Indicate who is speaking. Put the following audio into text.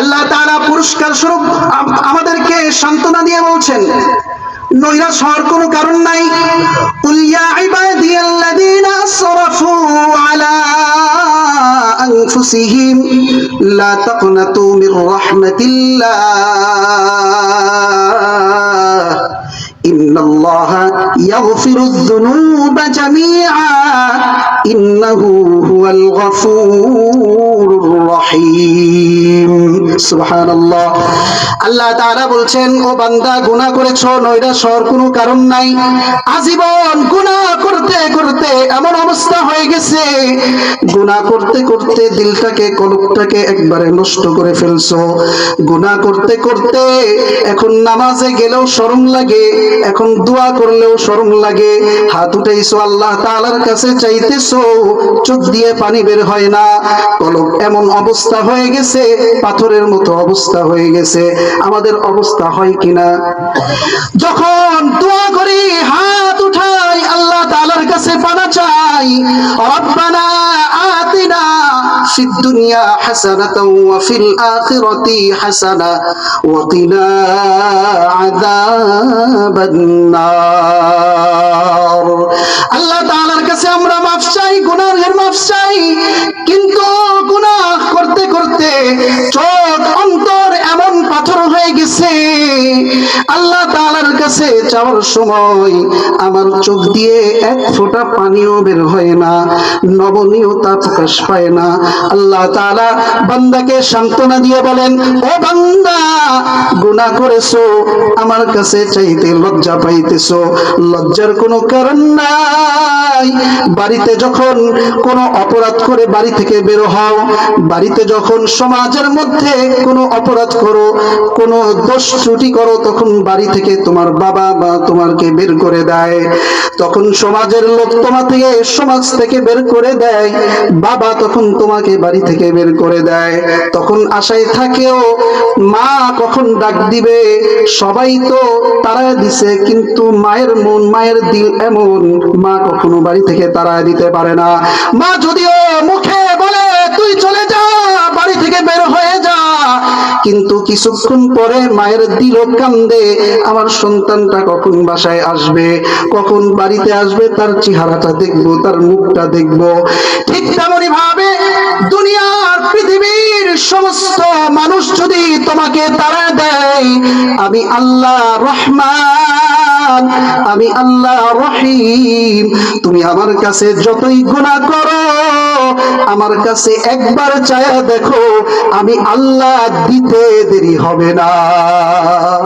Speaker 1: আল্লাহ তারা পুরস্কার স্বরূপ আমাদেরকে সান্ত্বনা দিয়ে বলছেন, নৈরাশ হওয়ার কোনো কারণ নাই। উলিয়া আলা আনফুসিহিম, লা তাকনাতু মির রাহমাতিল্লাহ। ইন্নাল্লাহ ইয়াগফিরুয যুনুবা জামিআ, ইন্নাহু হুয়াল গফুরুর রহিম। সুহান আল্লাহ আল্লাহ তারা বলছেন, ও বান্দা গুণা করেছ নইরা সর কোনো কারণ নাই। আজীবন গুণা করতে করতে এমন অবস্থা গেছে। গুনাহ করতে করতে দিলটাকে, কলবটাকে একবারে নষ্ট করে ফেলছো। গুনাহ করতে করতে এখন নামাজে গেলেও শরম লাগে, এখন দোয়া করলেও শরম লাগে। হাত আল্লাহ কাছে, চাইতেছো চোখ দিয়ে পানি বের হয় না। কলব এমন অবস্থা হয়ে গেছে, পাথরের মতো অবস্থা হয়ে গেছে। আমাদের অবস্থা হয় কিনা? যখন দোয়া করি, হাত উঠাই আল্লাহ তাআলার কাছে পানা চাই চাই রব্বানা আতিনা ফিদ দুনিয়া হাসানাতাও ওয়া ফিল আখিরাতি হাসানা ওয়া কিনা আল্লাহ তাআলার কাছে আমরা মাফ চাই, গুনাহের মাফ চাই, কিন্তু গুনাহ করতে করতে চোখ অন্তর এমন পাথর হয়ে গেছে কাছে চাওয়ার সময় আমার চোখ দিয়ে এক ফোঁটা পানিও বের হয় না নবনীয়তা প্রকাশ পায় না। আল্লাহ তাআলা বান্দাকে সান্ত্বনা দিয়ে বলেন, ও বান্দা, গুনাহ করেছ, আমার কাছে চাইতে লজ্জা পাইতেছো। লজ্জার কোনো কারণ নাই। বাড়িতে যখন কোনো অপরাধ করে বাড়ি থেকে বের হও, বাড়িতে যখন সমাজের মধ্যে কোনো অপরাধ করো, কোনো দোষ ত্রুটি করো, তখন বাড়ি থেকে তোমার বাবা বা তোমাকে বের করে দেয়। তখন সমাজের লোক তোমার থেকে, সমাজ থেকে বের করে দেয়। বাবা তখন তোমাকে বাড়ি থেকে বের করে দেয়। তখন আশায় থাকেও, মা কখন ডাক দিবে? সবাই তো তারা দিছে, কিন্তু মায়ের মন, মায়ের দিল এমন। মা কখনো বাড়ি থেকে তারা দিতে পারে না। মা যদিও মুখে কিছুক্ষণ পরে মায়ের দিল কান্দে, আমার সন্তানটা কখন বাসায় আসবে? কখন বাড়িতে আসবে? তার চেহারাটা দেখব, তার মুখটা দেখব। ঠিক তেমনই ভাবে দুনিয়ার পৃথিবীর সমস্ত মানুষ যদি তোমাকে তারা দেয়, আমি আল্লাহ রহমান, আমি আল্লাহ রহিম, তুমি আমার কাছে যতই গুনাহ করো আমার কাছে একবার চায়া দেখো আমি আল্লাহ দিতে দেরি হবে না।